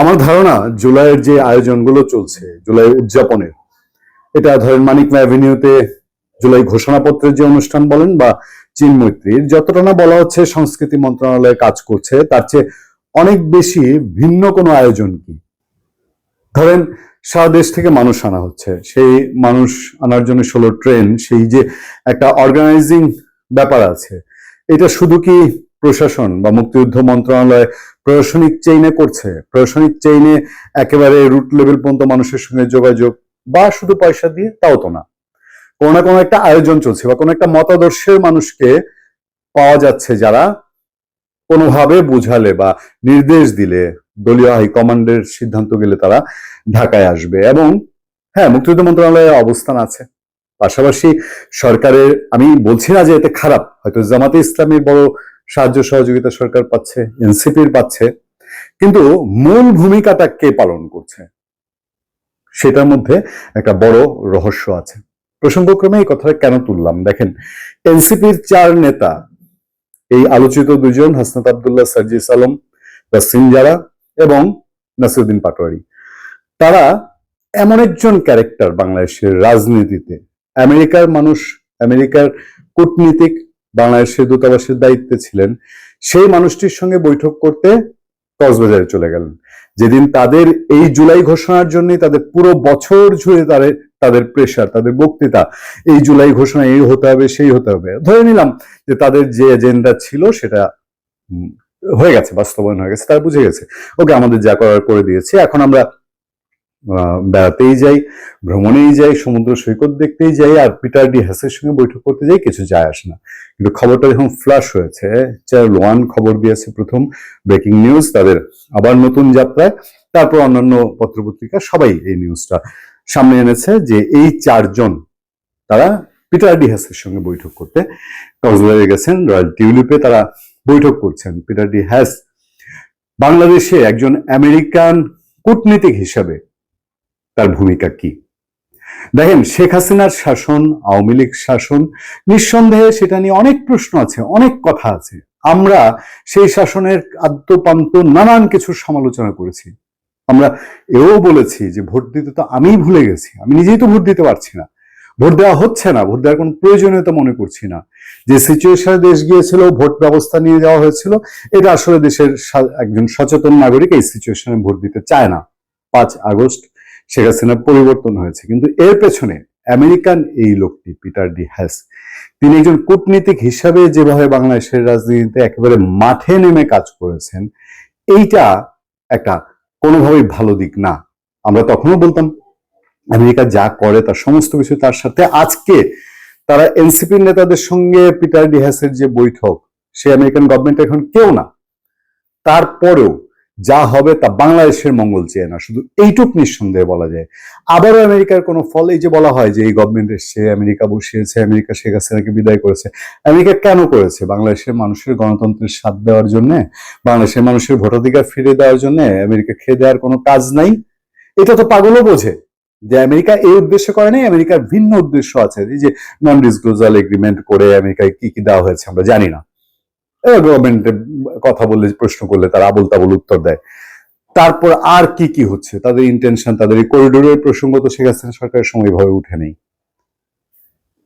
আমার ধারণা জুলাইয়ের যে আয়োজনগুলো চলছে, জুলাই উদযাপনের, এটা ধরেন মানিক অ্যাভিনিউতে জুলাই ঘোষণাপত্রের যে অনুষ্ঠান বলেন বা চীন মৈত্রীর, যতটা না বলা হচ্ছে সংস্কৃতি মন্ত্রণালয়ে কাজ করছে, তার চেয়ে অনেক বেশি ভিন্ন কোনো আয়োজন কি? ধরেন সারা দেশ থেকে মানুষ আনা হচ্ছে, সেই মানুষ আনার জন্য ষোলো ট্রেন, সেই যে একটা অর্গানাইজিং ব্যাপার আছে, এটা শুধু কি প্রশাসন বা মুক্তিযুদ্ধ মন্ত্রণালয় প্রশাসনিক চেইনে করছে। প্রশাসনিক চেইনে একেবারে রুট লেভেল পর্যন্ত মানুষের সঙ্গে যোগাযোগ বা শুধু পয়সা দিয়ে তাও তো না। কোনো না কোনো একটা আয়োজন চলছে বা কোনো একটা মতাদর্শের মানুষকে পাওয়া যাচ্ছে যারা কোনোভাবে বুঝালে বা নির্দেশ দিলে দলীয় হাইকমান্ডের সিদ্ধান্ত গেলে তারা ঢাকায় আসবে এবং হ্যাঁ মুক্তিযুদ্ধ মন্ত্রণালয়ের অবস্থান আছে। পাশাপাশি সরকারের, আমি বলছি না যে এতে খারাপ, হয়তো জামাতে ইসলামের বড় সাহায্য সহযোগিতা সরকার পাচ্ছে, এনসিপির পাচ্ছে, কিন্তু মূল ভূমিকাটা কে পালন করছে? সেটার মধ্যে একটা বড় রহস্য আছে। প্রসঙ্গক্রমে এই কথাটা কেন তুললাম? দেখেন, এনসিপির চার নেতা, এই আলোচিত দুজন, হাসনাত আবদুল্লাহ, সার্জিস আলম রাসিম জারা এবং নাসিরুদ্দিন পাটোয়ারি। তারা এমন একজন ক্যারেক্টার বাংলাদেশের রাজনীতিতে। আমেরিকার মানুষ, আমেরিকার কূটনীতিক বাংলাদেশের দূতাবাসের দায়িত্বে ছিলেন, সেই মানুষটির সঙ্গে বৈঠক করতে কক্সবাজারে চলে গেলেন। যেদিন তাদের এই জুলাই ঘোষণার জন্য তাদের পুরো বছর জুড়ে তাদের তাদের প্রেশার তাদের বক্তৃতা, এই জুলাই ঘোষণা এই হতে হবে, সেই হতে হবে। ধরে নিলাম যে তাদের যে এজেন্ডা ছিল সেটা হয়ে গেছে, বাস্তবায়ন হয়ে গেছে, তারা বুঝে গেছে। ওকে, আমাদের যা করার করে দিয়েছে। এখন আমরা বেড়াতেই যাই, ভ্রমণেই যাই, সমুদ্র সৈকত দেখতেই যাই, আর পিটার ডি হ্যাসের সঙ্গে বৈঠক করতে যাই, কিছু যায় আসে না। কিন্তু খবরটা যখন ফ্লাশ হয়েছে। চ্যানেল ওয়ান খবর দিয়েছে প্রথম ব্রেকিং নিউজ তাদের আবার নতুন যাত্রায়। তারপর অন্যান্য পত্রপত্রিকা, সবাই এই নিউজটা সামনে এনেছে যে এই চারজন, তারা পিটার ডি হ্যাসের সঙ্গে বৈঠক করতে কক্সবাজারে গেছেন। রয়্যাল টিউলিপে তারা বৈঠক করছেন পিটার ডি হ্যাস বাংলাদেশে একজন আমেরিকান কূটনীতিক হিসাবে তার ভূমিকা কি? দেখেন, শেখ হাসিনার শাসন, আওয়ামী লীগ শাসন, নিঃসন্দেহে সেটা নিয়ে অনেক প্রশ্ন আছে, অনেক কথা আছে। আমরা সেই শাসনের আদ্যপান্ত নানান কিছু সমালোচনা করেছি। আমরা এও বলেছি যে ভোট দিতে তো আমিই ভুলে গেছি, আমি নিজেই তো ভোট দিতে পারছি না। ভোট দেওয়া হচ্ছে না, ভোট দেওয়ার কোনো প্রয়োজনীয়তা মনে করছি না। যে সিচুয়েশনে দেশ গিয়েছিল, ভোট ব্যবস্থা নিয়ে যাওয়া হয়েছিল, এটা আসলে দেশের একজন সচেতন নাগরিক এই সিচুয়েশনে ভোট দিতে চায় না। পাঁচ আগস্ট শেখ হাসিনার পরিবর্তন হয়েছে। কিন্তু এর পেছনে আমেরিকান এই লোকটি, পিটার ডি হ্যাস, তিনি একজন কূটনীতিক হিসাবে যেভাবে বাংলাদেশের রাজনীতিতে একেবারে মাঠে নেমে কাজ করেছেন, এইটা একটা কোনোভাবেই ভালো দিক না। আমরা তখনও বলতাম, আমেরিকা যা করে তার সমস্ত কিছু তার সাথে। আজকে তারা এনসিপির নেতাদের সঙ্গে পিটার ডিহাসের যে বৈঠক, সে আমেরিকান গভর্নমেন্ট এখন কেউ না। তারপরেও যা হবে তা বাংলাদেশের মঙ্গল চেয়ে না, শুধু এইটুক নিঃসন্দেহে বলা যায়। আবারও আমেরিকার কোনো ফল যে বলা হয় যে এই গভর্নমেন্ট এসছে, আমেরিকা বসিয়েছে, আমেরিকা শেখ হাসিনাকে বিদায় করেছে, আমেরিকা কেন করেছে? বাংলাদেশের মানুষের গণতন্ত্রের স্বাদ দেওয়ার জন্য? বাংলাদেশের মানুষের ভোটাধিকার ফিরে দেওয়ার জন্য আমেরিকা খেয়ে দেওয়ার কোনো কাজ নাই? এটা তো পাগলও বোঝে যে আমেরিকা এই উদ্দেশ্য করে নাই, আমেরিকার ভিন্ন উদ্দেশ্য আছে। যে নন ডিসক্লোজাল এগ্রিমেন্ট করে আমেরিকায় কি কি দেওয়া হয়েছে আমরা জানি না। গভর্নমেন্টে কথা বললে, প্রশ্ন করলে তারা আবল তাবল উত্তর দেয়। তারপর আর কি কি হচ্ছে? তাদের ইন্টেনশন তাদের এই করিডোরের প্রসঙ্গ তো শেখ হাসিনা সরকারের সময় ভাবে উঠে নেই।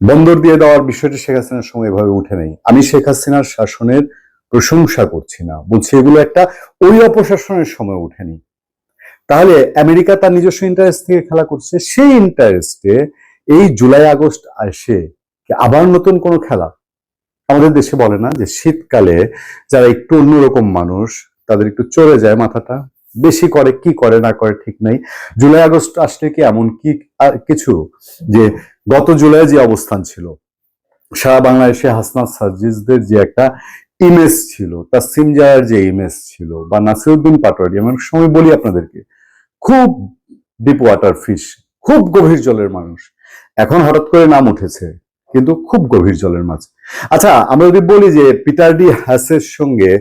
বন্দর দিয়ে দেওয়ার বিষয়টি শেখ হাসিনার সময় ভাবে উঠে নেই। আমি শেখ হাসিনার শাসনের প্রশংসা করছি না। বলছি এগুলো একটা ওই অপশাসনের সময় উঠেনি তাহলে আমেরিকা তার নিজস্ব ইন্টারেস্ট থেকে খেলা করছে। সেই ইন্টারেস্টে এই জুলাই আগস্ট আসে আবার নতুন কোনো খেলা? আমাদের দেশে বলে না যে শীতকালে যারা একটু অন্যরকম মানুষ, তাদের একটু চলে যায় মাথাটা। বেশি করে কি করে না করে ঠিক নাই। জুলাই, আগস্ট আসলে কি এমন কি কিছু যে গত জুলাই যে অবস্থান ছিল? সারা বাংলাদেশে হাসনাত সার্জিসদের যে একটা ইমেজ ছিল, তার সিমজায়ার যে ইমেজ ছিল, বা নাসিরুদ্দিন পাটোয়ারি আমি সময় বলি আপনাদেরকে, খুব ডিপ ওয়াটার ফিশ খুব গভীর জলের মানুষ। এখন হঠাৎ করে নাম উঠেছে, কিন্তু খুব গভীর জলের মাছ আচ্ছা আমরা যদি বলি যে পিটার ডি হাসের সঙ্গে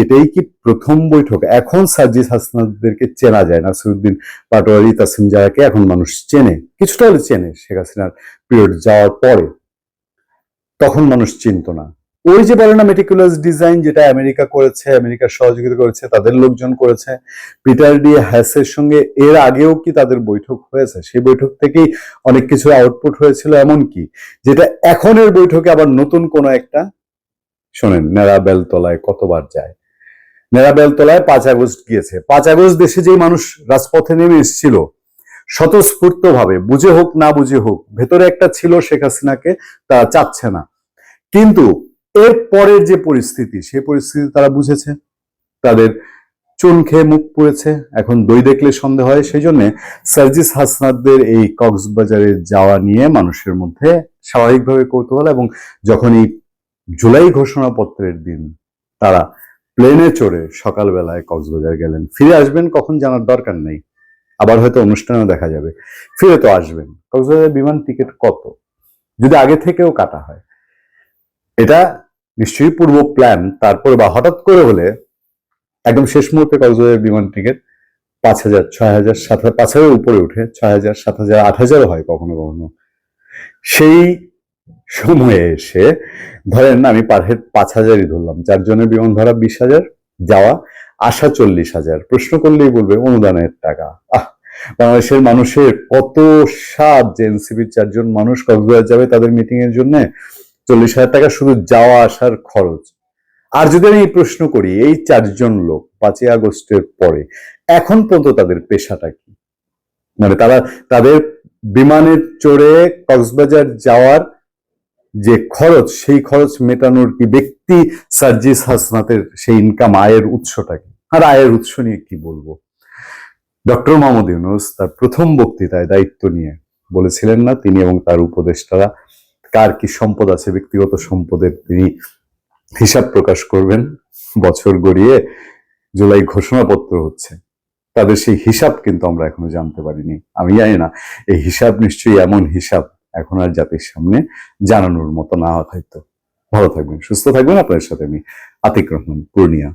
এটাই কি প্রথম বৈঠক? এখন সার্জিস হাসনাদেরকে চেনা যায়, নাসিরুদ্দিন পাটোয়ারি, তাসিম জায়াকে এখন মানুষ চেনে, কিছুটা হলে চেনে শেখ হাসিনার পিরিয়ড যাওয়ার পরে। তখন মানুষ চিনত না। ওই যে বলে না মেটিকুলাস ডিজাইন যেটা আমেরিকা করেছে, আমেরিকার সহযোগিতা করেছে, তাদের লোকজন করেছে, পিটার ডি হ্যাসের সঙ্গে এর আগেও কি তাদের বৈঠক হয়েছে? সেই বৈঠক থেকেই অনেক কিছু আউটপুট হয়েছিল এমন কি যেটা এখনের বৈঠকে আবার নতুন কোন একটা, শোনেন নেড়া বেলতলায় কতবার যায়? নেড়া বেলতলায় পাঁচ আগস্ট গিয়েছে। পাঁচ আগস্ট দেশে যেই মানুষ রাজপথে নেমে এসেছিল স্বতঃস্ফূর্ত ভাবে বুঝে হোক না বুঝে হোক, ভেতরে একটা ছিল শেখ হাসিনাকে তারা চাচ্ছে না। কিন্তু এর পরের যে পরিস্থিতি সেই পরিস্থিতি তারা বুঝেছে। তাদের চুন খেয়ে মুখ পুড়েছে। এখন দই দেখলে সন্দেহ হয়। সেই জন্য সার্জিস হাসনাদদের এই কক্সবাজারে যাওয়া নিয়ে মানুষের মধ্যে স্বাভাবিকভাবে কৌতূহল এবং যখন এই জুলাই ঘোষণাপত্রের দিন তারা প্লেনে চড়ে সকালবেলায় কক্সবাজার গেলেন, ফিরে আসবেন কখন জানার দরকার নেই। আবার হয়তো অনুষ্ঠানেও দেখা যাবে। ফিরে তো আসবেন। কক্সবাজারের বিমান টিকিট কত? যদি আগে থেকেও কাটা হয় এটা নিশ্চয়ই পূর্ব প্ল্যান তারপরে বা হঠাৎ করে হলে একদম শেষ মুহূর্তে কক্সবাজারের বিমান টিকিট পাঁচ হাজার, ছয় হাজার, সাত হাজার, পাঁচ হাজারের উপরে উঠে, ছয় হাজার, সাত হাজার, আট হাজারও হয় কখনো কখনো। সেই সময়ে এসে ধরেন না, আমি পার হেড পাঁচ হাজারই ধরলাম চারজনের বিমান ভাড়া বিশ হাজার, যাওয়া আসা চল্লিশ হাজার। প্রশ্ন করলেই বলবে, অনুদানের টাকা। আহ, বাংলাদেশের মানুষের কত স্বাদ যে এনসিপির চারজন মানুষ কক্সবাজার যাবে তাদের মিটিং এর জন্য? চল্লিশ হাজার টাকা শুধু যাওয়া আসার খরচ। আর যদি আমি প্রশ্ন করি, এই চারজন লোক পাঁচই আগস্টের পরে, এখন পর্যন্ত তাদের পেশাটা কি? মানে তারা, তাদের বিমানে চড়ে কক্সবাজার যাওয়ার যে খরচ, সেই খরচ মেটানোর কি ব্যক্তি সার্জিস হাসনাতের সেই ইনকাম আয়ের উৎসটা কি? আর আয়ের উৎস নিয়ে কি বলব? ডক্টর মোহাম্মদ ইউনুস তার প্রথম বক্তৃতায় দায়িত্ব নিয়ে বলেছিলেন না, তিনি এবং তার উপদেষ্টারা কার কি সম্পদ আছে, ব্যক্তিগত সম্পদের তিনি হিসাব প্রকাশ করবেন। বছর গড়িয়ে জুলাই ঘোষণাপত্র হচ্ছে। তাদের সেই হিসাব কিন্তু আমরা এখনও জানতে পারিনি। আমি জানি না, এই হিসাব নিশ্চয়ই এমন হিসাব এখন আর জাতির সামনে জানানোর মতো না হয়তো। ভালো থাকবেন, সুস্থ থাকবেন। আপনাদের সাথে আমি আতিক রহমান, পূর্ণিয়া।